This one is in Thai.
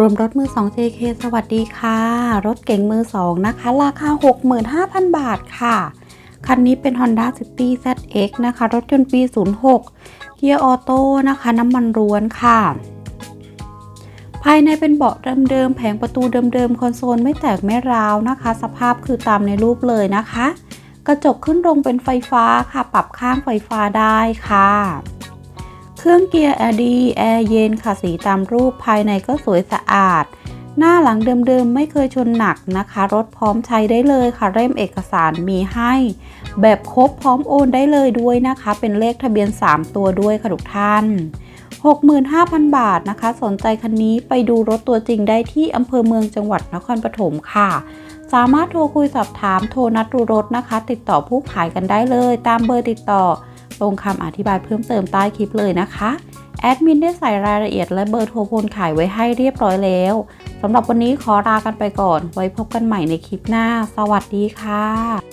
รวมรถมือ 2 JK สวัสดีค่ะ รถเก๋งมือ 2 นะคะ ราคา 65,000 บาทค่ะ คันนี้เป็น Honda City ZX นะคะ รถยนต์ปี 06 เกียร์ออโต้นะคะ น้ำมันร้วนค่ะ ภายในเป็นเบาะเดิมๆ แผงประตูเดิมๆ คอนโซลไม่แตกไม่ร้าวนะคะ สภาพคือตามในรูปเลยนะคะ กระจกขึ้นลงเป็นไฟฟ้าค่ะ ปรับข้างไฟฟ้าได้ค่ะ เครื่องเกียร์แอร์ดีแอร์เย็นค่ะสีตามรูปภายในก็สวยสะอาด หน้าหลังเดิมๆ ไม่เคยชนหนักนะคะ รถพร้อมใช้ได้เลยค่ะเล่มเอกสารมีให้ แบบครบพร้อมโอนได้เลยด้วยนะคะ เป็นเลขทะเบียน 3 ตัวด้วยค่ะทุกท่าน 65,000 บาทนะคะ สนใจคันนี้ไปดูรถตัวจริงได้ที่อำเภอเมืองจังหวัดนครปฐมค่ะสามารถโทรคุยสอบถามโทรนัดดูรถนะคะ ติดต่อผู้ขายกันได้เลย ตามเบอร์ติดต่อ ลงคำอธิบายเพิ่มเติมใต้คลิปเลยนะคะ แอดมินได้ใส่รายละเอียดและเบอร์โทรพนขายไว้ให้เรียบร้อยแล้วสำหรับวันนี้ขอลากันไปก่อน ไว้พบกันใหม่ในคลิปหน้า สวัสดีค่ะ